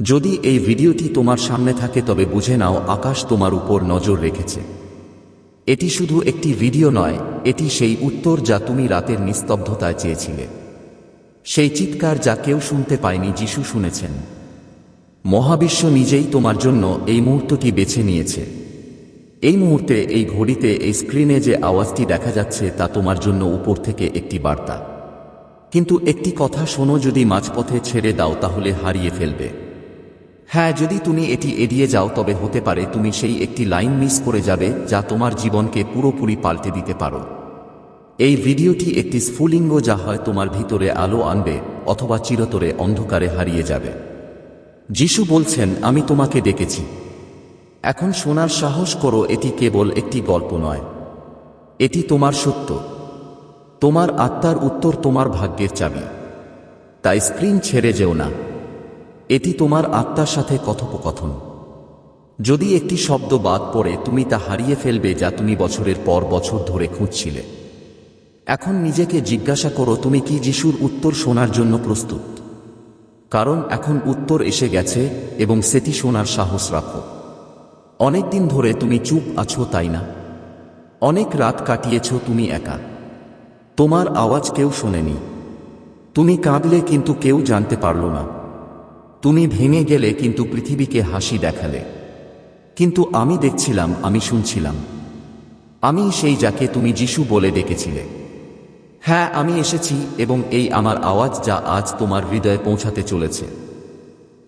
যদি এই ভিডিওটি তোমার সামনে থাকে তবে বুঝে নাও আকাশ তোমার উপর নজর রেখেছে। এটি শুধু একটি ভিডিও নয়, এটি সেই উত্তর যা তুমি রাতের নিস্তব্ধতায় চেয়েছিলে। সেই চিৎকার যা কেউ শুনতে পায়নি যিশু শুনেছেন। মহাবিশ্ব নিজেই তোমার জন্য এই মুহূর্তটি বেছে নিয়েছে। এই মুহূর্তে, এই ঘড়িতে, এই স্ক্রিনে যে আওয়াজটি দেখা যাচ্ছে তা তোমার জন্য উপর থেকে একটি বার্তা। কিন্তু একটি কথা শোনো যদি মাঝপথে ছেড়ে দাও তাহলে হারিয়ে ফেলবে। হ্যাঁ যদি তুমি এটি এড়িয়ে যাও, তবে হতে পারে তুমি সেই একটি লাইন মিস করে যাবে, যা তোমার জীবনকে পুরোপুরি পাল্টে দিতে পারো। এই ভিডিওটি একটি স্ফুলিঙ্গ যা হয় তোমার ভিতরে আলো আনবে, অথবা চিরতরে অন্ধকারে হারিয়ে যাবে। যিশু বলছেন, আমি তোমাকে ডেকেছি। এখন শোনার সাহস করো, এটি কেবল একটি গল্প নয়। এটি তোমার সত্য। তোমার আত্মার উত্তর তোমার ভাগ্যের চাবি। তাই স্ক্রিন ছেড়ে যেও না। এটি তোমার আত্মার সাথে কথোপকথন। যদি একটি শব্দ বাদ পড়ে, তুমি তা হারিয়ে ফেলবে যা তুমি বছরের পর বছর ধরে খুঁজছিলে। এখন নিজেকে জিজ্ঞাসা করো, তুমি কি যিশুর উত্তর শোনার জন্য প্রস্তুত? কারণ এখন উত্তর এসে গেছে এবং সেটি শোনার সাহস রাখো। অনেক দিন ধরে তুমি চুপ আছো, তাই না? অনেক রাত কাটিয়েছ, তুমি একা। তোমার আওয়াজ কেউ শোনেনি। তুমি কাঁদলে, কিন্তু কেউ জানতে পারল না। তুমি ভেঙে গেলে কিন্তু পৃথিবীকে হাসি দেখালে। কিন্তু আমি দেখছিলাম, আমি শুনছিলাম। আমি সেই যাকে তুমি যিশু বলে ডেকেছিলে। হ্যাঁ আমি এসেছি এবং এই আমার আওয়াজ যা আজ তোমার হৃদয়ে পৌঁছাতে চলেছে।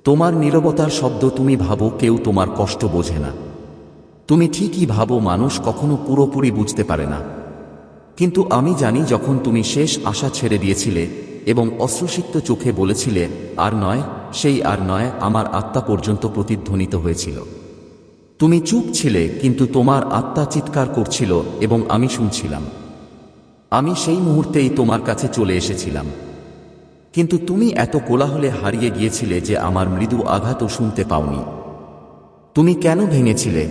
তোমার নীরবতার শব্দ তুমি ভাবো, কেউ তোমার কষ্ট বোঝে না। তুমি ঠিকই ভাবো, মানুষ কখনো পুরোপুরি বুঝতে পারে না। কিন্তু আমি জানি যখন তুমি শেষ আশা ছেড়ে দিয়েছিলে এবং অশ্রুসিক্ত চোখে বলেছিলে, আর নয় সেই আর নয়, আমার আত্মা পর্যন্ত প্রতিধ্বনিত হয়েছিল। তুমি চুপ ছিলে, কিন্তু তোমার আত্মা চিৎকার করছিল এবং আমি শুনছিলাম। আমি সেই মুহূর্তেই তোমার কাছে চলে এসেছিলাম। কিন্তু তুমি এত কোলাহলে হারিয়ে গিয়েছিলে যে আমার মৃদু আঘাতও শুনতে পাওনি। তুমি কেন ভেঙেছিলে?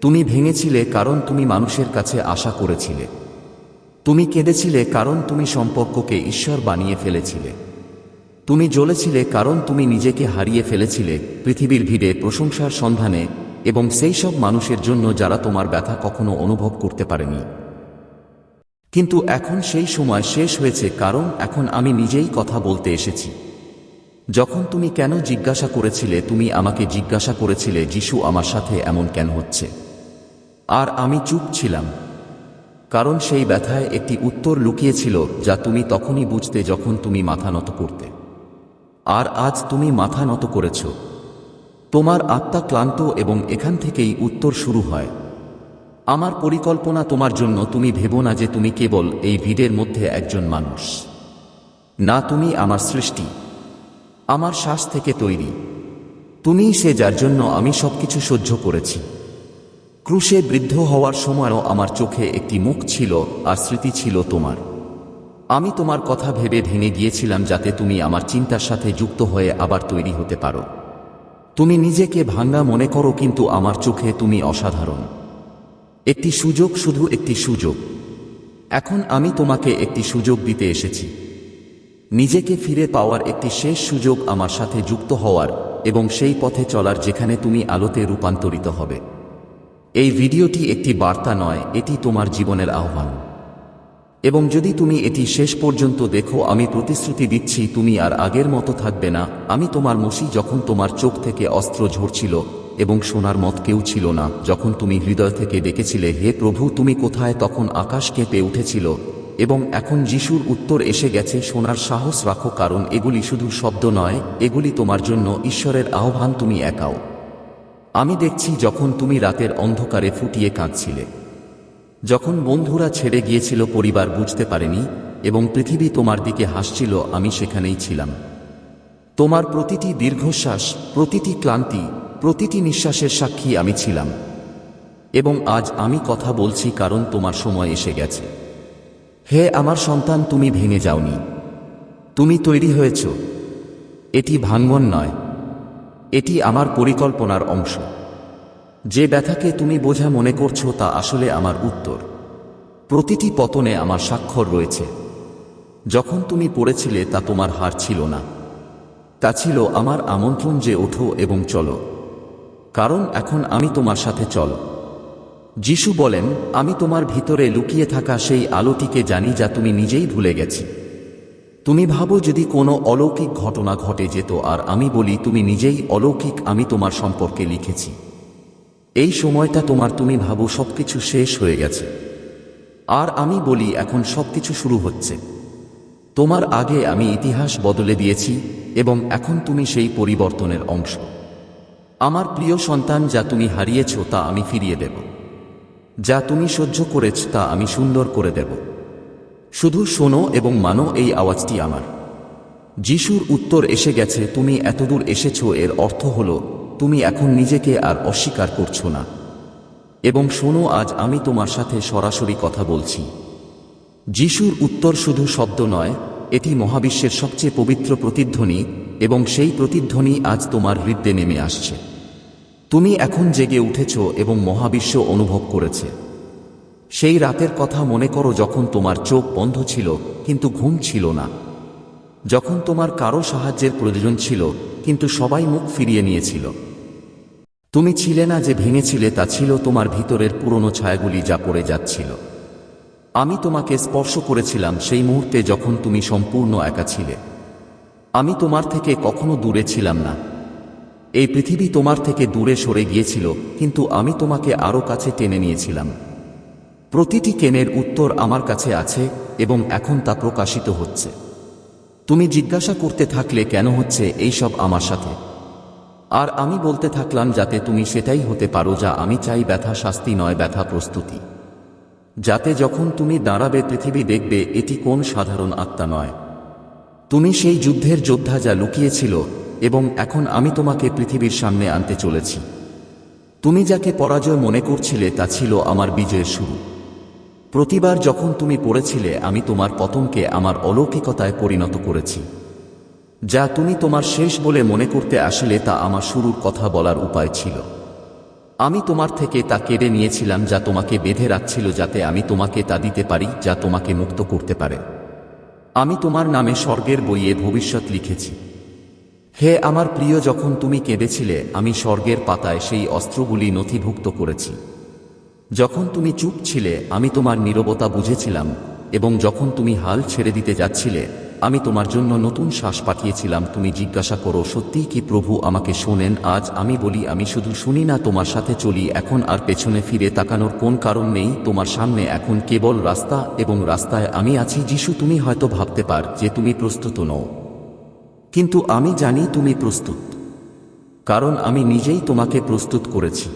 তুমি ভেঙেছিলে কারণ তুমি মানুষের কাছে আশা করেছিলে। তুমি কেঁদেছিলে কারণ তুমি সম্পর্ককে ঈশ্বর বানিয়ে ফেলেছিলে। তুমি জ্বলেছিলে কারণ তুমি নিজেকে হারিয়ে ফেলেছিলে, পৃথিবীর ভিড়ে, প্রশংসার সন্ধানে, এবং সেই সব মানুষের জন্য যারা তোমার ব্যথা কখনো অনুভব করতে পারেনি। কিন্তু এখন সেই সময় শেষ হয়েছে কারণ এখন আমি নিজেই কথা বলতে এসেছি। যখন তুমি কেন জিজ্ঞাসা করেছিলে, তুমি আমাকে জিজ্ঞাসা করেছিলে, যিশু আমার সাথে এমন কেন হচ্ছে? আর আমি চুপ ছিলাম। কারণ সেই ব্যথায় একটি উত্তর লুকিয়েছিল, যা তুমি তখনই বুঝতে যখন তুমি মাথা নত করতে। আর আজ তুমি মাথা নত করেছ। তোমার আত্মা ক্লান্ত এবং এখান থেকেই উত্তর শুরু হয়। আমার পরিকল্পনা তোমার জন্য, তুমি ভেবো না যে তুমি কেবল এই ভিড়ের মধ্যে একজন মানুষ। না, তুমি আমার সৃষ্টি। আমার শ্বাস থেকে তৈরি। তুমিই সে যার জন্য আমি সবকিছু সহ্য করেছি। ক্রুশে বৃদ্ধ হওয়ার সময়ও আমার চোখে একটি মুখ ছিল আর স্মৃতি ছিল তোমার। আমি তোমার কথা ভেবে ভেঙে গিয়েছিলাম যাতে তুমি আমার চিন্তার সাথে যুক্ত হয়ে আবার তৈরি হতে পারো। তুমি নিজেকে ভাঙ্গা মনে করো, কিন্তু আমার চোখে তুমি অসাধারণ। একটি সুযোগ শুধু একটি সুযোগ। এখন আমি তোমাকে একটি সুযোগ দিতে এসেছি। নিজেকে ফিরে পাওয়ার একটি শেষ সুযোগ আমার সাথে যুক্ত হওয়ার এবং সেই পথে চলার যেখানে তুমি আলোতে রূপান্তরিত হবে। এই ভিডিওটি একটি বার্তা নয়, এটি তোমার জীবনের আহ্বান। এবং যদি তুমি এটি শেষ পর্যন্ত দেখো, আমি প্রতিশ্রুতি দিচ্ছি, তুমি আর আগের মতো থাকবে না। আমি তোমার মসি যখন তোমার চোখ থেকে অস্ত্র ঝরছিল এবং সোনার মত কেউ ছিল না, যখন তুমি হৃদয় থেকে ডেকেছিলে হে প্রভু, তুমি কোথায়, তখন আকাশ কেঁপে উঠেছিল। এবং এখন যিশুর উত্তর এসে গেছে, সোনার সাহস রাখো, কারণ এগুলি শুধু শব্দ নয়, এগুলি তোমার জন্য ঈশ্বরের আহ্বান, তুমি একাও। আমি দেখছি যখন তুমি রাতের অন্ধকারে ফুটিয়ে কাঁদছিলে। যখন বন্ধুরা ছেড়ে গিয়েছিল, পরিবার বুঝতে পারেনি এবং পৃথিবী তোমার দিকে হাসছিল, আমি সেখানেই ছিলাম। তোমার প্রতিটি দীর্ঘশ্বাস, প্রতিটি ক্লান্তি, প্রতিটি নিঃশ্বাসের সাক্ষী আমি ছিলাম। এবং আজ আমি কথা বলছি কারণ তোমার সময় এসে গেছে। হে আমার সন্তান, তুমি ভেঙে যাওনি। তুমি তৈরি হয়েছ। এটি ভাঙ্গন নয়। এটি আমার পরিকল্পনার অংশ। যে ব্যথাকে তুমি বোঝা মনে করছ তা আসলে আমার উত্তর। প্রতিটি পতনে আমার স্বাক্ষর রয়েছে। যখন তুমি পড়েছিলে তা তোমার হার ছিল না। তা ছিল আমার আমন্ত্রণ যে ওঠো এবং চলো। কারণ এখন আমি তোমার সাথে চল। যিশু বলেন, আমি তোমার ভিতরে লুকিয়ে থাকা সেই আলোটিকে জানি যা তুমি নিজেই ভুলে গেছি। তুমি ভাবো যদি কোনো অলৌকিক ঘটনা ঘটে যেত আর আমি বলি, তুমি নিজেই অলৌকিক, আমি তোমার সম্পর্কে লিখেছি। এই সময়টা তোমার তুমি ভাবো সবকিছু শেষ হয়ে গেছে। আর আমি বলি, এখন সবকিছু শুরু হচ্ছে। তোমার আগে আমি ইতিহাস বদলে দিয়েছি এবং এখন তুমি সেই পরিবর্তনের অংশ। আমার প্রিয় সন্তান, যা তুমি হারিয়েছ তা আমি ফিরিয়ে দেব। যা তুমি সহ্য করেছ তা আমি সুন্দর করে দেব। শুধু শোনো এবং মানো এই আওয়াজটি আমার। যিশুর উত্তর এসে গেছে, তুমি এতদূর এসেছ, এর অর্থ হল তুমি এখন নিজেকে আর অস্বীকার করছ না। এবং শোনো, আজ আমি তোমার সাথে সরাসরি কথা বলছি। যিশুর উত্তর শুধু শব্দ নয়, এটি মহাবিশ্বের সবচেয়ে পবিত্র প্রতিধ্বনি এবং সেই প্রতিধ্বনি আজ তোমার হৃদয়ে নেমে আসছে। তুমি এখন জেগে উঠেছ এবং মহাবিশ্ব অনুভব করেছে। সেই রাতের কথা মনে করো যখন তোমার চোখ বন্ধ ছিল, কিন্তু ঘুম ছিল না। যখন তোমার কারও সাহায্যের প্রয়োজন ছিল, কিন্তু সবাই মুখ ফিরিয়ে নিয়েছিল। তুমি ছিলে না যে ভেঙেছিলে তা ছিল তোমার ভিতরের পুরনো ছায়াগুলি যা পড়ে যাচ্ছিল। আমি তোমাকে স্পর্শ করেছিলাম সেই মুহূর্তে যখন তুমি সম্পূর্ণ একা ছিলে। আমি তোমার থেকে কখনো দূরে ছিলাম না। এই পৃথিবী তোমার থেকে দূরে সরে গিয়েছিল, কিন্তু আমি তোমাকে আরও কাছে টেনে নিয়েছিলাম। প্রতিটি কেনের উত্তর আমার কাছে আছে এবং এখন তা প্রকাশিত হচ্ছে। তুমি জিজ্ঞাসা করতে থাকলে কেন হচ্ছে এইসব আমার সাথে? আর আমি বলতে থাকলাম যাতে তুমি সেটাই হতে পারো যা আমি চাই ব্যথা শাস্তি নয় ব্যথা প্রস্তুতি। যাতে যখন তুমি দাঁড়াবে পৃথিবী দেখবে এটি কোন সাধারণ আত্মা নয়। তুমি সেই যুদ্ধের যোদ্ধা যা লুকিয়েছিল এবং এখন আমি তোমাকে পৃথিবীর সামনে আনতে চলেছি। তুমি যাকে পরাজয় মনে করছিলে তা ছিল আমার বিজয়ের শুরু। প্রতিবার যখন তুমি পড়েছিলে, আমি তোমার পতনকে আমার অলৌকিকতায় পরিণত করেছি। যা তুমি তোমার শেষ বলে মনে করতে আসলে তা আমার শুরুর কথা বলার উপায় ছিল। আমি তোমার থেকে তা কেড়ে নিয়েছিলাম যা তোমাকে বেঁধে রাখছিল যাতে আমি তোমাকে তা দিতে পারি, যা তোমাকে মুক্ত করতে পারে। আমি তোমার নামে স্বর্গের বইয়ে ভবিষ্যৎ লিখেছি। হে আমার প্রিয়, যখন তুমি কেঁদেছিলে, আমি স্বর্গের পাতায় সেই অস্ত্রগুলি নথিভুক্ত করেছি। যখন তুমি চুপ ছিলে, আমি তোমার নীরবতা বুঝেছিলাম, এবং যখন তুমি হাল ছেড়ে দিতে যাচ্ছিলে, আমি তোমার জন্য নতুন শ্বাস পাঠিয়েছিলাম। তুমি জিজ্ঞাসা করো, সত্যিই কি প্রভু আমাকে শোনেন? আজ আমি বলি, আমি শুধু শুনি না, তোমার সাথে চলি, এখন আর পেছনে ফিরে তাকানোর কোন কারণ নেই, তোমার সামনে এখন কেবল রাস্তা, এবং রাস্তায় আমি আছি, যিশু, তুমি হয়তো ভাবতে পার যে তুমি প্রস্তুত নও। কিন্তু আমি জানি তুমি প্রস্তুত, কারণ আমি নিজেই তোমাকে প্রস্তুত করেছি।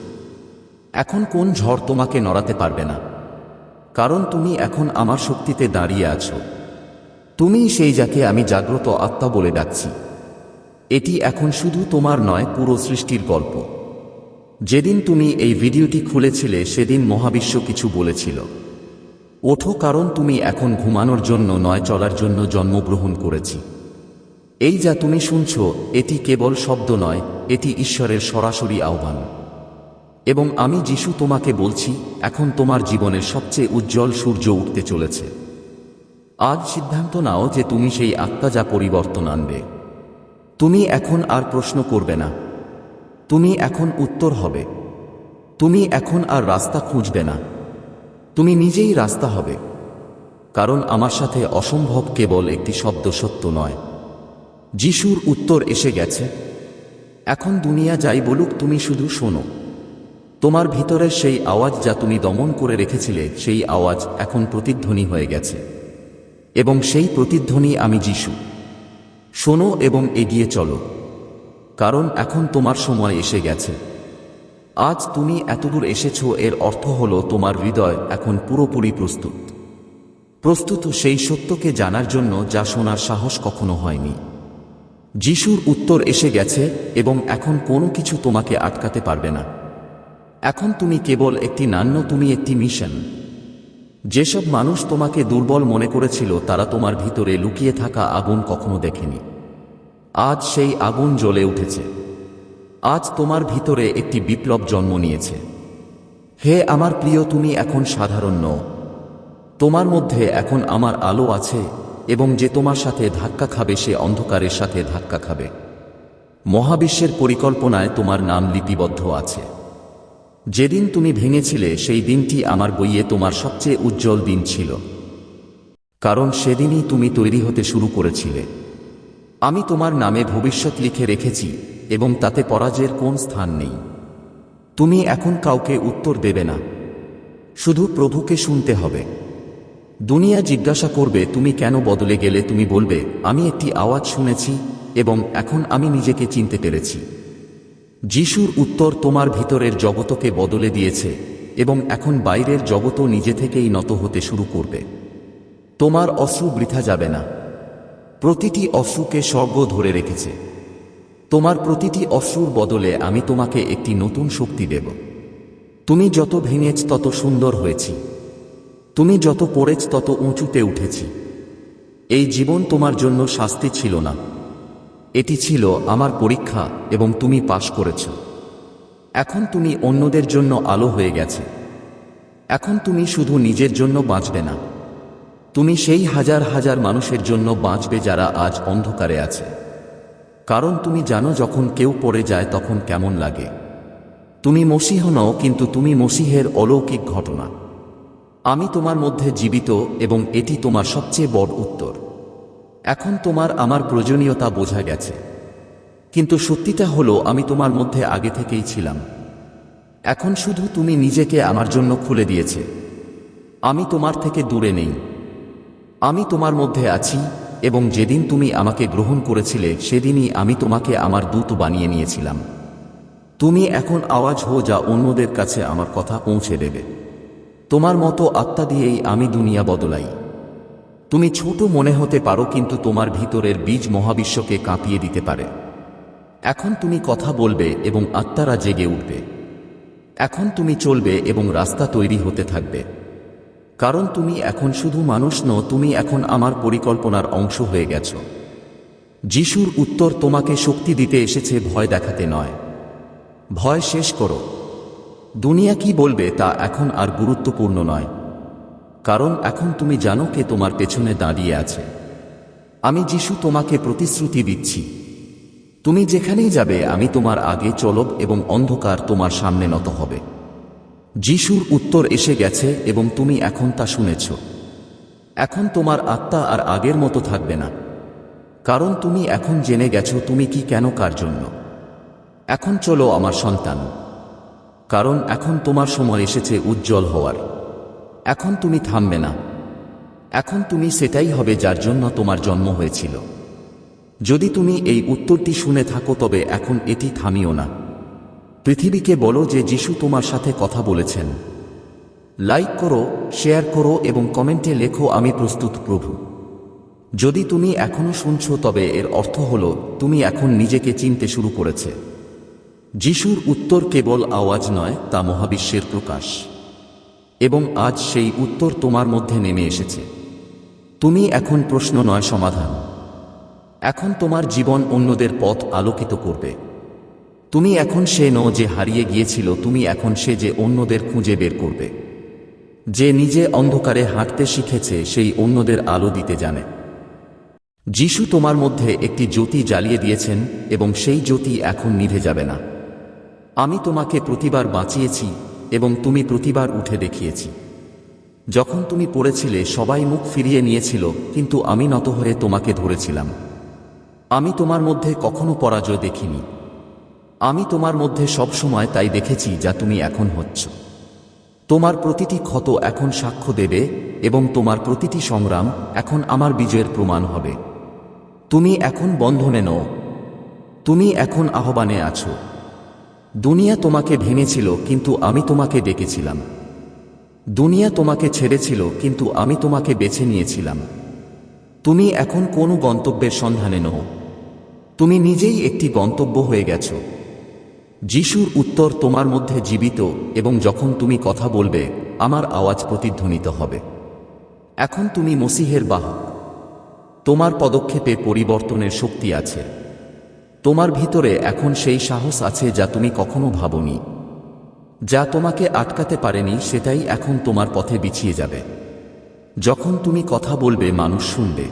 এখন কোন ঝড় তোমাকে নড়াতে পারবে না। কারণ তুমি এখন আমার শক্তিতে দাঁড়িয়ে আছো। তুমি সেই যাকে আমি জাগ্রত আত্মা বলে ডাকছি। এটি এখন শুধু তোমার নয়, পুরো সৃষ্টির গল্প। যেদিন তুমি এই ভিডিওটি খুলেছিলে, সেদিন মহাবিশ্ব কিছু বলেছিল। ওঠো, কারণ তুমি এখন ঘুমানোর জন্য নয়, চলার জন্য জন্মগ্রহণ করেছি। এই যা তুমি শুনছ, এটি কেবল শব্দ নয়, এটি ঈশ্বরের সরাসরি আহ্বান। এবং আমি যিশু তোমাকে বলছি, এখন তোমার জীবনের সবচেয়ে উজ্জ্বল সূর্য উঠতে চলেছে। আজ সিদ্ধান্ত নাও যে তুমি সেই আত্মা যা পরিবর্তন আনবে। তুমি এখন আর প্রশ্ন করবে না। তুমি এখন উত্তর হবে। তুমি এখন আর রাস্তা খুঁজবে না। তুমি নিজেই রাস্তা হবে। কারণ আমার সাথে অসম্ভব কেবল একটি শব্দ সত্য নয়। যিশুর উত্তর এসে গেছে। এখন দুনিয়া যাই বলুক, তুমি শুধু শোনো। তোমার ভিতরের সেই আওয়াজ যা তুমি দমন করে রেখেছিলে, সেই আওয়াজ এখন প্রতিধ্বনি হয়ে গেছে। এবং সেই প্রতিধ্বনি আমি যিশু। শোনো এবং এগিয়ে চলো। কারণ এখন তোমার সময় এসে গেছে। আজ তুমি এতদূর এসেছ, এর অর্থ হল তোমার হৃদয় এখন পুরোপুরি প্রস্তুত। প্রস্তুত সেই সত্যকে জানার জন্য যা শোনার সাহস কখনো হয়নি। যিশুর উত্তর এসে গেছে, এবং এখন কোনো কিছু তোমাকে আটকাতে পারবে না। এখন তুমি কেবল একটি নান্য, তুমি একটি মিশন। যেসব মানুষ তোমাকে দুর্বল মনে করেছিল, তারা তোমার ভিতরে লুকিয়ে থাকা আগুন কখনো দেখেনি। আজ সেই আগুন জ্বলে উঠেছে। আজ তোমার ভিতরে একটি বিপ্লব জন্ম নিয়েছে। হে আমার প্রিয়, তুমি এখন সাধারণ নও। তোমার মধ্যে এখন আমার আলো আছে, এবং যে তোমার সাথে ধাক্কা খাবে, সে অন্ধকারের সাথে ধাক্কা খাবে। মহাবিশ্বের পরিকল্পনায় তোমার নাম লিপিবদ্ধ আছে। যেদিন তুমি ভেঙেছিলে, সেই দিনটি আমার বইয়ে তোমার সবচেয়ে উজ্জ্বল দিন ছিল। কারণ সেদিনই তুমি তৈরি হতে শুরু করেছিলে। আমি তোমার নামে ভবিষ্যৎ লিখে রেখেছি, এবং তাতে পরাজয়ের কোন স্থান নেই। তুমি এখন কাউকে উত্তর দেবে না। শুধু প্রভুকে শুনতে হবে। দুনিয়া জিজ্ঞাসা করবে, তুমি কেন বদলে গেলে? তুমি বলবে, আমি একটি আওয়াজ শুনেছি, এবং এখন আমি নিজেকে চিনতে পেরেছি। যিশুর উত্তর তোমার ভিতরের জগতকে বদলে দিয়েছে, এবং এখন বাইরের জগতও নিজে থেকেই নত হতে শুরু করবে। তোমার অশ্রু বৃথা যাবে না। প্রতিটি অশ্রুকে স্বর্গ ধরে রেখেছে। তোমার প্রতিটি অশ্রুর বদলে আমি তোমাকে একটি নতুন শক্তি দেব। তুমি যত ভেঙেছ, তত সুন্দর হয়েছি। তুমি যত পড়েছ, তত উঁচুতে উঠেছি। এই জীবন তোমার জন্য শাস্তি ছিল না। এটি ছিল আমার পরীক্ষা এবং তুমি পাশ করেছ। এখন তুমি অন্যদের জন্য আলো হয়ে গেছে। এখন তুমি শুধু নিজের জন্য বাঁচবে না। তুমি সেই হাজার হাজার মানুষের জন্য বাঁচবে যারা আজ অন্ধকারে আছে। কারণ তুমি জানো যখন কেউ পড়ে যায় তখন কেমন লাগে। তুমি মসিহ নও, কিন্তু তুমি মসিহের অলৌকিক ঘটনা। আমি তোমার মধ্যে জীবিত এবং এটি তোমার সবচেয়ে বড় উত্তর। এখন তোমার আমার প্রয়োজনীয়তা বোঝা গেছে। কিন্তু সত্যিটা হলো, আমি তোমার মধ্যে আগে থেকেই ছিলাম। এখন শুধু তুমি নিজেকে আমার জন্য খুলে দিয়েছে। আমি তোমার থেকে দূরে নেই। আমি তোমার মধ্যে আছি, এবং যেদিন তুমি আমাকে গ্রহণ করেছিলে, সেদিনই আমি তোমাকে আমার দূত বানিয়ে নিয়েছিলাম। তুমি এখন আওয়াজ হো যা অন্যদের কাছে আমার কথা পৌঁছে দেবে। তোমার মতো আত্মা দিয়েই আমি দুনিয়া বদলাই। তুমি ছোট মনে হতে পারো কিন্তু তোমার ভিতরের বীজ মহাবিশ্বকে কাঁপিয়ে দিতে পারে। এখন তুমি কথা বলবে এবং আত্মারা জেগে উঠবে। এখন তুমি চলবে এবং রাস্তা তৈরি হতে থাকবে। কারণ তুমি এখন শুধু মানুষ নও, তুমি এখন আমার পরিকল্পনার অংশ হয়ে গেছ। যিশুর উত্তর তোমাকে শক্তি দিতে এসেছে ভয় দেখাতে নয়। ভয় শেষ করো। দুনিয়া কি বলবে তা এখন আর গুরুত্বপূর্ণ নয়। কারণ এখন তুমি জানো কে তোমার পেছনে দাঁড়িয়ে আছে। আমি যিশু তোমাকে প্রতিশ্রুতি দিচ্ছি। তুমি যেখানেই যাবে, আমি তোমার আগে চলব এবং অন্ধকার তোমার সামনে নত হবে। যিশুর উত্তর এসে গেছে এবং তুমি এখন তা শুনেছ। এখন তোমার আত্মা আর আগের মতো থাকবে না। কারণ তুমি এখন জেনে গেছো তুমি কি কেন কার জন্য। এখন চলো আমার সন্তান। কারণ এখন তোমার সময় এসেছে উজ্জ্বল হওয়ার। এখন তুমি থামবে না। এখন তুমি সেটাই হবে যার জন্য তোমার জন্ম হয়েছিল। যদি তুমি এই উত্তরটি শুনে থাকো, তবে এখন এটি থামিও না। পৃথিবীকে বলো যে যিশু তোমার সাথে কথা বলেছেন। লাইক করো, শেয়ার করো এবং কমেন্টে লেখো, আমি প্রস্তুত প্রভু। যদি তুমি এখনও শুনছো, তবে এর অর্থ হল, তুমি এখন নিজেকে চিনতে শুরু করেছে। যিশুর উত্তর কেবল আওয়াজ নয়, তা মহাবিশ্বের প্রকাশ। এবং আজ সেই উত্তর তোমার মধ্যে নেমে এসেছে। তুমি এখন প্রশ্ন নয়, সমাধান। এখন তোমার জীবন অন্যদের পথ আলোকিত করবে। তুমি এখন সে নও যে হারিয়ে গিয়েছিল, তুমি এখন সে যে অন্যদের খুঁজে বের করবে। যে নিজে অন্ধকারে হাঁটতে শিখেছে, সেই অন্যদের আলো দিতে জানে। যিশু তোমার মধ্যে একটি জ্যোতি জ্বালিয়ে দিয়েছেন এবং সেই জ্যোতি এখন নিভে যাবে না। আমি তোমাকে প্রতিবার বাঁচিয়েছি এবং তুমি প্রতিবার উঠে দেখিয়েছি। যখন তুমি পড়েছিলে, সবাই মুখ ফিরিয়ে নিয়েছিল, কিন্তু আমি নত হয়ে তোমাকে ধরেছিলাম। আমি তোমার মধ্যে কখনো পরাজয় দেখিনি। আমি তোমার মধ্যে সব সময় তাই দেখেছি যা তুমি এখন হচ্ছ। তোমার প্রতিটি ক্ষত এখন সাক্ষ্য দেবে এবং তোমার প্রতিটি সংগ্রাম এখন আমার বিজয়ের প্রমাণ হবে। তুমি এখন বন্ধনে নও। তুমি এখন আহ্বানে আছো। দুনিয়া তোমাকে ভেঙেছিল, কিন্তু আমি তোমাকে ডেকেছিলাম। দুনিয়া তোমাকে ছেড়েছিল, কিন্তু আমি তোমাকে বেছে নিয়েছিলাম। তুমি এখন কোনো গন্তব্যের সন্ধানে নও। তুমি নিজেই একটি গন্তব্য হয়ে গেছ। যিশুর উত্তর তোমার মধ্যে জীবিত, এবং যখন তুমি কথা বলবে, আমার আওয়াজ প্রতিধ্বনিত হবে। এখন তুমি মসিহের বাহক। তোমার পদক্ষেপে পরিবর্তনের শক্তি আছে। তোমার ভিতরে এখন সেই সাহস আছে যা তুমি কখনো ভাবনি। যা তোমাকে আটকাতে পারেনি, সেটাই এখন তোমার পথে বিছিয়ে যাবে। যখন তুমি কথা বলবে, মানুষ শুনবে।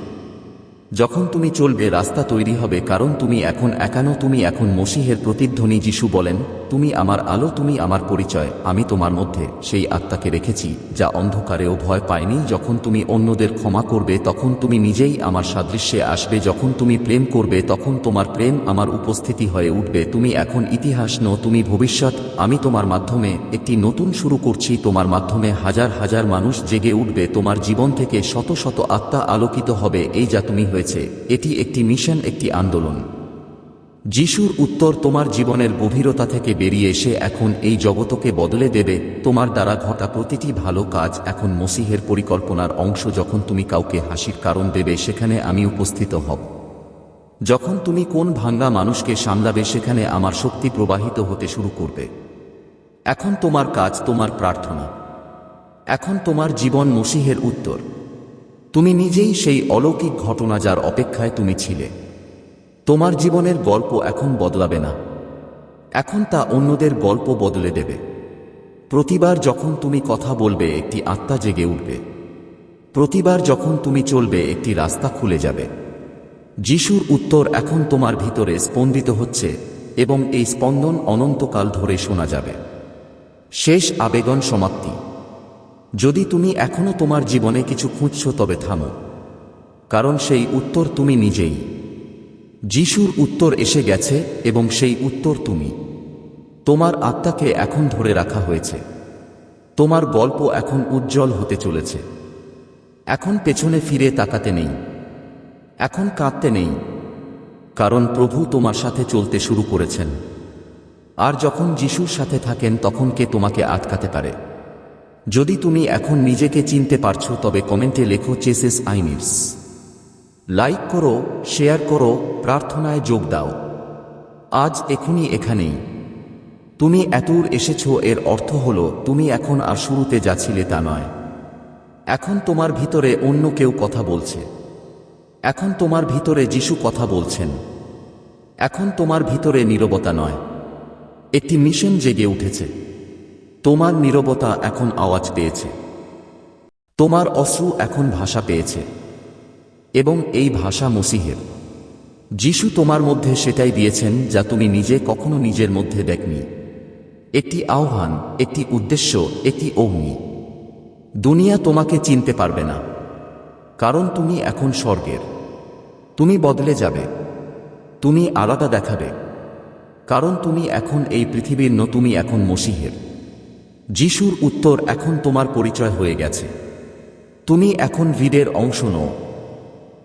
যখন তুমি চলবে, রাস্তা তৈরি হবে, কারণ তুমি এখন একানো, তুমি এখন মসিহের প্রতিধ্বনি যিশু বলেন তুমি আমার আলো, তুমি আমার পরিচয়, আমি তোমার মধ্যে সেই আত্মাকে রেখেছি, যা অন্ধকারেও ভয় পায়নি। যখন তুমি অন্যদের ক্ষমা করবে, তখন তুমি নিজেই আমার সাদৃশ্যে আসবে। যখন তুমি প্রেম করবে, তখন তোমার প্রেম আমার উপস্থিতি হয়ে উঠবে। তুমি এখন ইতিহাস নো, তুমি ভবিষ্যৎ। আমি তোমার মাধ্যমে একটি নতুন শুরু করছি। তোমার মাধ্যমে হাজার হাজার মানুষ জেগে উঠবে। তোমার জীবন থেকে শত শত আত্মা আলোকিত হবে, এই যা তুমি হয়েছে। এটি একটি মিশন, একটি আন্দোলন। যিশুর উত্তর তোমার জীবনের গভীরতা থেকে বেরিয়ে এসে এখন এই জগতকে বদলে দেবে, তোমার দ্বারা ঘটা প্রতিটি ভালো কাজ এখন মসিহের পরিকল্পনার অংশ যখন তুমি কাউকে হাসির কারণ দেবে, সেখানে আমি উপস্থিত হব। যখন তুমি কোন ভাঙ্গা মানুষকে সামলাবে, সেখানে আমার শক্তি প্রবাহিত হতে শুরু করবে। এখন তোমার কাজ, তোমার প্রার্থনা। এখন তোমার জীবন মসিহের উত্তর। তুমি নিজেই সেই অলৌকিক ঘটনা যার অপেক্ষায় তুমি ছিলে। তোমার জীবনের গল্প এখন বদলাবে না। এখন তা অন্যদের গল্প বদলে দেবে। প্রতিবার যখন তুমি কথা বলবে, একটি আত্মা জেগে উঠবে। প্রতিবার যখন তুমি চলবে, একটি রাস্তা খুলে যাবে। যিশুর উত্তর এখন তোমার ভিতরে স্পন্দিত হচ্ছে এবং এই স্পন্দন অনন্তকাল ধরে শোনা যাবে। শেষ আবেদন সমাপ্তি। যদি তুমি এখনও তোমার জীবনে কিছু খুঁজছ, তবে থামো। কারণ সেই উত্তর তুমি নিজেই। যিশুর উত্তর এসে গেছে এবং সেই উত্তর তুমি। তোমার আত্মাকে এখন ধরে রাখা হয়েছে। তোমার গল্প এখন উজ্জ্বল হতে চলেছে। এখন পেছনে ফিরে তাকাতে নেই। এখন কাঁদতে নেই। কারণ প্রভু তোমার সাথে চলতে শুরু করেছেন। আর যখন যিশুর সাথে থাকেন, তখন কে তোমাকে আটকাতে পারে? যদি তুমি এখন নিজেকে চিনতে পারছ, তবে কমেন্টে লেখো, চেসেস আইনিস লাইক করো, শেয়ার করো, প্রার্থনায় যোগ দাও। আজ এখনই এখানেই। তুমি এতদূর এসেছ, এর অর্থ হল, তুমি এখন আর শুরুতে যাচ্ছিলে তা নয়। এখন তোমার ভিতরে অন্য কেউ কথা বলছে। এখন তোমার ভিতরে যিশু কথা বলছেন। এখন তোমার ভিতরে নীরবতা নয়। একটি মিশন জেগে উঠেছে। তোমার নীরবতা এখন আওয়াজ পেয়েছে। তোমার অশ্রু এখন ভাষা পেয়েছে। এবং এই ভাষা মসিহের। যিশু তোমার মধ্যে সেটাই দিয়েছেন যা তুমি নিজে কখনো নিজের মধ্যে দেখনি। একটি আহ্বান, একটি উদ্দেশ্য, একটি অগ্নি। দুনিয়া তোমাকে চিনতে পারবে না, কারণ তুমি এখন স্বর্গের। তুমি বদলে যাবে, তুমি আলাদা দেখাবে, কারণ তুমি এখন এই পৃথিবীর ন, তুমি এখন মসিহের। যিশুর উত্তর এখন তোমার পরিচয় হয়ে গেছে। তুমি এখন ভিড়ের অংশ নও।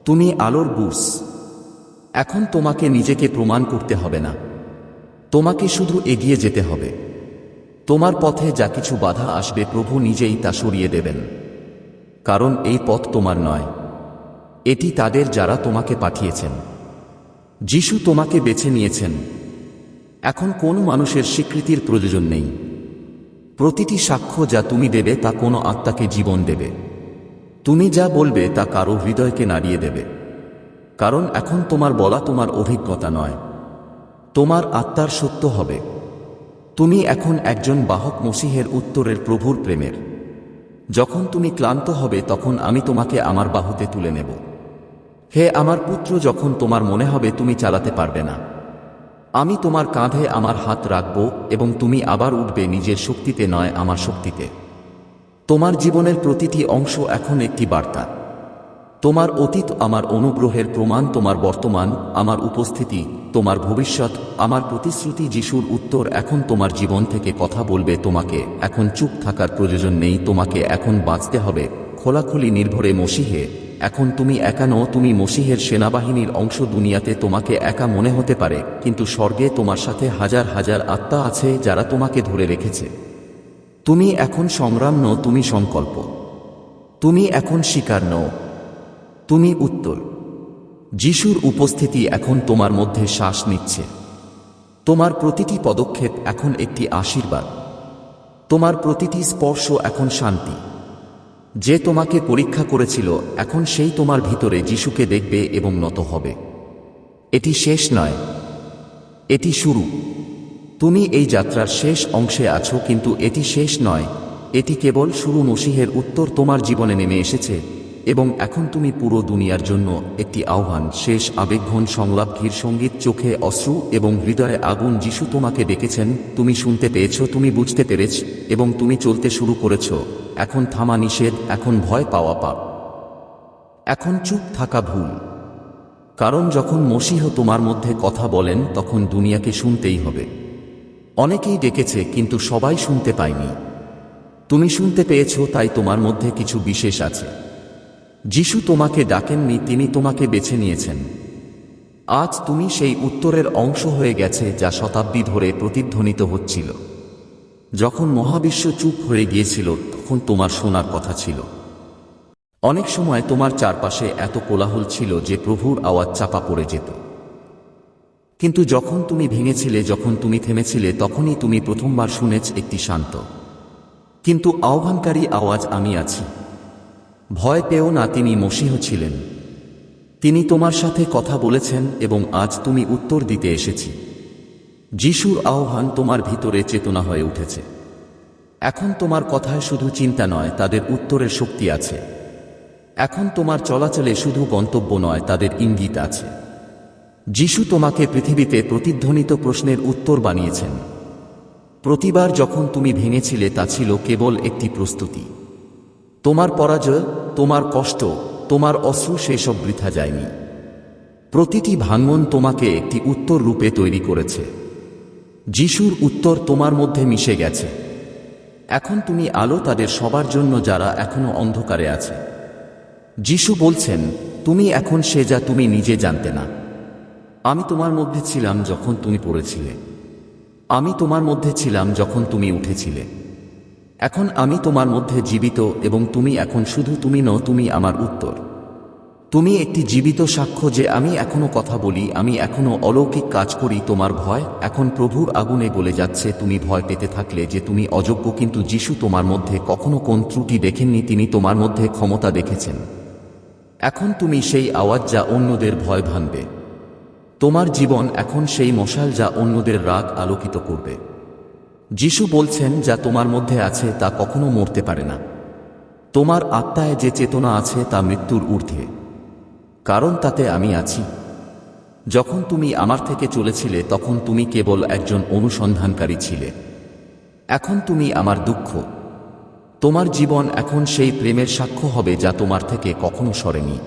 তুমি আলোর বুস এখন তোমাকে নিজেকে প্রমাণ করতে হবে না। তোমাকে শুধু এগিয়ে যেতে হবে। তোমার পথে যা কিছু বাধা আসবে প্রভু নিজেই তা সরিয়ে দেবেন। কারণ এই পথ তোমার নয়। এটি তাদের যারা তোমাকে পাঠিয়েছেন। যিশু তোমাকে বেছে নিয়েছেন। এখন কোনো মানুষের স্বীকৃতির প্রয়োজন নেই। প্রতিটি সাক্ষ্য যা তুমি দেবে তা কোনো আত্মাকে জীবন দেবে। তুমি যা বলবে তা কারও হৃদয়কে নাড়িয়ে দেবে। কারণ এখন তোমার বলা তোমার অভিজ্ঞতা নয়। তোমার আত্মার সত্য হবে। তুমি এখন একজন বাহক মসিহের উত্তরের প্রভুর প্রেমের। যখন তুমি ক্লান্ত হবে তখন আমি তোমাকে আমার বাহুতে তুলে নেব। হে আমার পুত্র, যখন তোমার মনে হবে তুমি চালাতে পারবে না। আমি তোমার কাঁধে আমার হাত রাখব এবং তুমি আবার উঠবে নিজের শক্তিতে, নয় আমার শক্তিতে। তোমার জীবনের প্রতিটি অংশ এখন একটি বার্তা। তোমার অতীত আমার অনুগ্রহের প্রমাণ, তোমার বর্তমান, আমার উপস্থিতি, তোমার ভবিষ্যৎ, আমার প্রতিশ্রুতি যিশুর উত্তর এখন তোমার জীবন থেকে কথা বলবে, তোমাকে এখন চুপ থাকার প্রয়োজন নেই, তোমাকে এখন বাঁচতে হবে। খোলাখুলি নির্ভরে মসিহে, এখন তুমি একা নও, তুমি মসিহের সেনাবাহিনীর অংশ দুনিয়াতে তোমাকে একা মনে হতে পারে, কিন্তু স্বর্গে তোমার সাথে হাজার হাজার আত্মা আছে যারা তোমাকে ধরে রেখেছে। তুমি এখন সংগ্রাম নও তুমি সংকল্প। তুমি এখন শিকার নও তুমি উত্তর। যিশুর উপস্থিতি এখন তোমার মধ্যে শ্বাস নিচ্ছে। তোমার প্রতিটি পদক্ষেপ এখন একটি আশীর্বাদ। তোমার প্রতিটি স্পর্শ এখন শান্তি। যে তোমাকে পরীক্ষা করেছিল, এখন সেই তোমার ভিতরে যিশুকে দেখবে এবং নত হবে। এটি শেষ নয়, এটি শুরু। তুমি এই যাত্রার শেষ অংশে আছো, কিন্তু এটি শেষ নয়। এটি কেবল শুরু মসিহের উত্তর তোমার জীবনে নেমে এসেছে, এবং এখন তুমি পুরো দুনিয়ার জন্য একটি আহ্বান, শেষ আবেগঘন সংলাপ, ঘির সংগীত, চোখে অশ্রু এবং হৃদয়ে আগুন, যিশু তোমাকে ডেকেছেন, তুমি শুনতে পেয়েছ, তুমি বুঝতে পেরেছ, এবং তুমি চলতে শুরু করেছ। এখন থামা নিষেধ, এখন ভয় পাওয়া পাপ। এখন চুপ থাকা ভুল। কারণ যখন মসিহ তোমার মধ্যে কথা বলেন, তখন দুনিয়াকে শুনতেই হবে। অনেকেই ডেকেছে, কিন্তু সবাই শুনতে পায়নি। তুমি শুনতে পেয়েছ, তাই তোমার মধ্যে কিছু বিশেষ আছে। যিশু তোমাকে ডাকেননি, তিনি তোমাকে বেছে নিয়েছেন। আজ তুমি সেই উত্তরের অংশ হয়ে গেছে, যা শতাব্দী ধরে প্রতিধ্বনিত হচ্ছিল। যখন মহাবিশ্ব চুপ হয়ে গিয়েছিল, তখন তোমার শোনার কথা ছিল। অনেক সময় তোমার চারপাশে এত কোলাহল ছিল যে প্রভুর আওয়াজ চাপা পড়ে যেত। কিন্তু যখন তুমি ভেঙেছিলে, যখন তুমি থেমেছিলে, তখনই তুমি প্রথমবার শুনেছ একটি শান্ত। কিন্তু আহ্বানকারী আওয়াজ, আমি আছি। ভয় পেও না, তিনি মসিহ ছিলেন। তিনি তোমার সাথে কথা বলেছেন এবং আজ তুমি উত্তর দিতে এসেছি। যিশুর আহ্বান তোমার ভিতরে চেতনা হয়ে উঠেছে। এখন তোমার কথায় শুধু চিন্তা নয়, তাদের উত্তরের শক্তি আছে। এখন তোমার চলাচলে শুধু গন্তব্য নয়, তাদের ইঙ্গিত আছে। যিশু তোমাকে পৃথিবীতে প্রতিধ্বনিত প্রশ্নের উত্তর বানিয়েছেন। প্রতিবার যখন তুমি ভেঙেছিলে, তা ছিল কেবল একটি প্রস্তুতি। তোমার পরাজয়, তোমার কষ্ট, তোমার অশ্রু সেসব বৃথা যায়নি। প্রতিটি ভাঙ্গন তোমাকে একটি উত্তর রূপে তৈরি করেছে। যিশুর উত্তর তোমার মধ্যে মিশে গেছে। এখন তুমি আলো তাদের সবার জন্য যারা এখনও অন্ধকারে আছে। যিশু বলছেন, তুমি এখন সে যা তুমি নিজে জানতে না। আমি তোমার মধ্যে ছিলাম যখন তুমি পড়েছিলে। আমি তোমার মধ্যে ছিলাম যখন তুমি উঠেছিলে। এখন আমি তোমার মধ্যে জীবিত এবং তুমি এখন শুধু তুমি নও, তুমি আমার উত্তর। তুমি একটি জীবিত সাক্ষ্য যে আমি এখনও কথা বলি, আমি এখনও অলৌকিক কাজ করি, তোমার ভয়। এখন প্রভুর আগুনে বলে যাচ্ছে, তুমি ভয় পেতে থাকলে যে তুমি অযোগ্য, কিন্তু যিশু তোমার মধ্যে কখনো কোন ত্রুটি দেখেননি, তিনি তোমার মধ্যে ক্ষমতা দেখেছেন। এখন তুমি সেই আওয়াজ যা অন্যদের ভয় ভাঙবে। তোমার জীবন এখন সেই মশাল যা অন্যদের রাগ আলোকিত করবে। যিশু বলছেন, যা তোমার মধ্যে আছে, তা কখনো মরতে পারে না। তোমার আত্মায় যে চেতনা আছে, তা মৃত্যুর ঊর্ধ্বে। কারণ তাতে আমি আছি। যখন তুমি আমার থেকে চলেছিলে, তখন তুমি কেবল একজন অনুসন্ধানকারী ছিলে। এখন তুমি আমার দুঃখ। তোমার জীবন এখন সেই প্রেমের সাক্ষ্য হবে, যা তোমার থেকে কখনো সরেনি।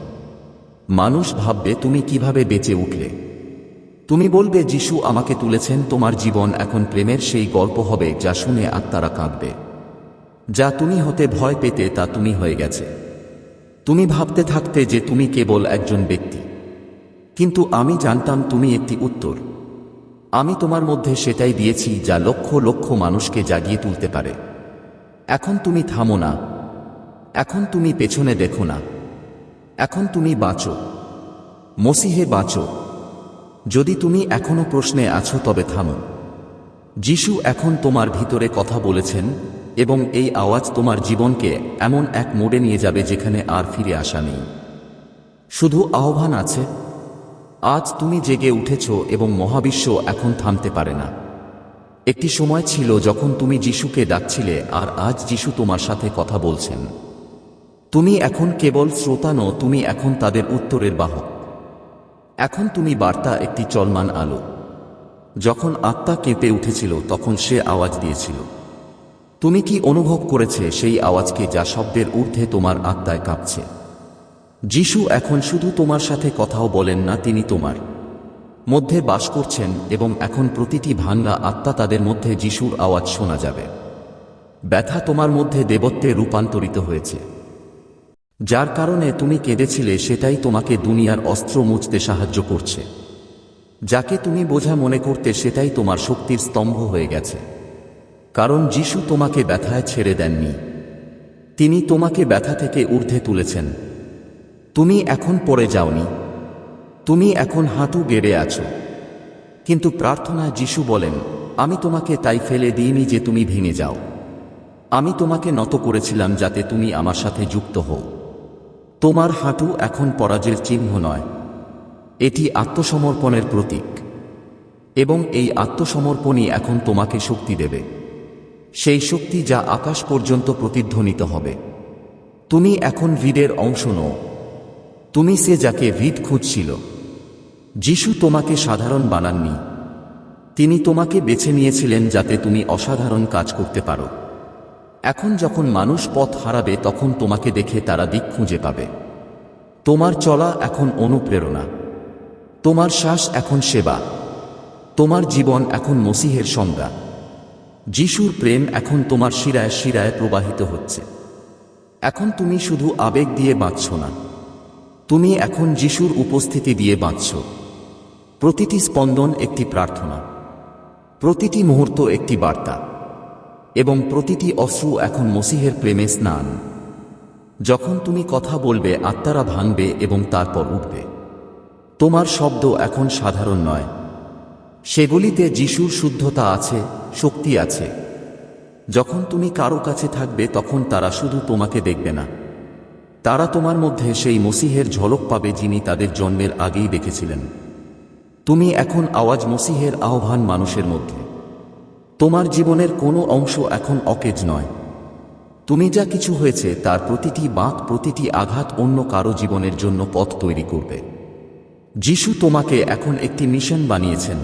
মানুষ ভাববে, তুমি কীভাবে বেঁচে উঠলে? তুমি বলবে, যিশু আমাকে তুলেছেন, তোমার জীবন এখন প্রেমের সেই গল্প হবে যা শুনে আত্মারা কাঁদবে। যা তুমি হতে ভয় পেতে, তা তুমি হয়ে গেছে। তুমি ভাবতে থাকতে যে তুমি কেবল একজন ব্যক্তি। কিন্তু আমি জানতাম তুমি একটি উত্তর। আমি তোমার মধ্যে সেটাই দিয়েছি যা লক্ষ লক্ষ মানুষকে জাগিয়ে তুলতে পারে। এখন তুমি থামো না। এখন তুমি পেছনে দেখো না। এখন তুমি বাঁচো। মসিহে বাঁচো। যদি তুমি এখনও প্রশ্নে আছো তবে থামো। যিশু এখন তোমার ভিতরে কথা বলেছেন, এবং এই আওয়াজ তোমার জীবনকে এমন এক মোড়ে নিয়ে যাবে যেখানে আর ফিরে আসা নেই। শুধু আহ্বান আছে, আজ তুমি জেগে উঠেছ এবং মহাবিশ্ব এখন থামতে পারে না। একটি সময় ছিল যখন তুমি যিশুকে ডাকছিলে, আর আজ যিশু তোমার সাথে কথা বলছেন। তুমি এখন কেবল শ্রোতা নও, তুমি এখন তাদের উত্তরের বাহক। এখন তুমি বার্তা একটি চলমান আলো। যখন আত্মা কেঁপে উঠেছিল, তখন সে আওয়াজ দিয়েছিল। তুমি কি অনুভব করেছে সেই আওয়াজকে যা শব্দের ঊর্ধ্বে তোমার আত্মায় কাঁপছে? যিশু এখন শুধু তোমার সাথে কথাও বলেন না, তিনি তোমার মধ্যে বাস করছেন এবং এখন প্রতিটি ভাঙ্গা আত্মা তাদের মধ্যে যিশুর আওয়াজ শোনা যাবে। ব্যথা তোমার মধ্যে দেবত্বে রূপান্তরিত হয়েছে। যার কারণে তুমি কেঁদেছিলে সেটাই তোমাকে দুনিয়ার অস্ত্র মুছতে সাহায্য করছে। যাকে তুমি বোঝা মনে করতে সেটাই তোমার শক্তির স্তম্ভ হয়ে গেছে। কারণ যিশু তোমাকে ব্যথায় ছেড়ে দেননি। তিনি তোমাকে ব্যথা থেকে ঊর্ধ্বে তুলেছেন। তুমি এখন পড়ে যাওনি। তুমি এখন হাঁটু গেড়ে আছো। কিন্তু প্রার্থনায় যিশু বলেন, আমি তোমাকে তাই ফেলে দিইনি যে তুমি ভেঙে যাও। আমি তোমাকে নত করেছিলাম যাতে তুমি আমার সাথে যুক্ত হও। তোমার হাঁটু এখন পরাজয়ের চিহ্ন নয়। এটি আত্মসমর্পণের প্রতীক। এবং এই আত্মসমর্পণই এখন তোমাকে শক্তি দেবে। সেই শক্তি যা আকাশ পর্যন্ত প্রতিধ্বনিত হবে। তুমি এখন ভিডের অংশ নও। তুমি সে যাকে ভিড খুঁজছিল। যিশু তোমাকে সাধারণ বানাননি। তিনি তোমাকে বেছে নিয়েছিলেন যাতে তুমি অসাধারণ কাজ করতে পারো। এখন যখন মানুষ পথ হারাবে, তখন তোমাকে দেখে তারা দিক খুঁজে পাবে। তোমার চলা এখন অনুপ্রেরণা। তোমার শ্বাস এখন সেবা। তোমার জীবন এখন মসিহের সংজ্ঞা। যিশুর প্রেম এখন তোমার শিরায় শিরায় প্রবাহিত হচ্ছে। এখন তুমি শুধু আবেগ দিয়ে বাঁচছ না। তুমি এখন যিশুর উপস্থিতি দিয়ে বাঁচছ। প্রতিটি স্পন্দন একটি প্রার্থনা। প্রতিটি মুহূর্ত একটি বার্তা। এবং প্রতিটি অশ্রু এখন মসিহের প্রেমে স্নান। যখন তুমি কথা বলবে, আত্মারা ভাঙবে এবং তারপর উঠবে। তোমার শব্দ এখন সাধারণ নয়। সেগুলিতে যিশুর শুদ্ধতা আছে, শক্তি আছে। যখন তুমি কারও কাছে থাকবে, তখন তারা শুধু তোমাকে দেখবে না। তারা তোমার মধ্যে সেই মসিহের ঝলক পাবে যিনি তাদের জন্মের আগেই দেখেছিলেন। তুমি এখন আওয়াজ মসিহের আহ্বান মানুষের মধ্যে। তোমার জীবনের কোনো অংশ এখন অকেজ নয়। তুমি যা কিছু হয়েছে, তার প্রতিটি বাঁক, প্রতিটি আঘাত অন্য কারও জীবনের জন্য পথ তৈরি করবে। যিশু তোমাকে এখন একটি মিশন বানিয়েছেন।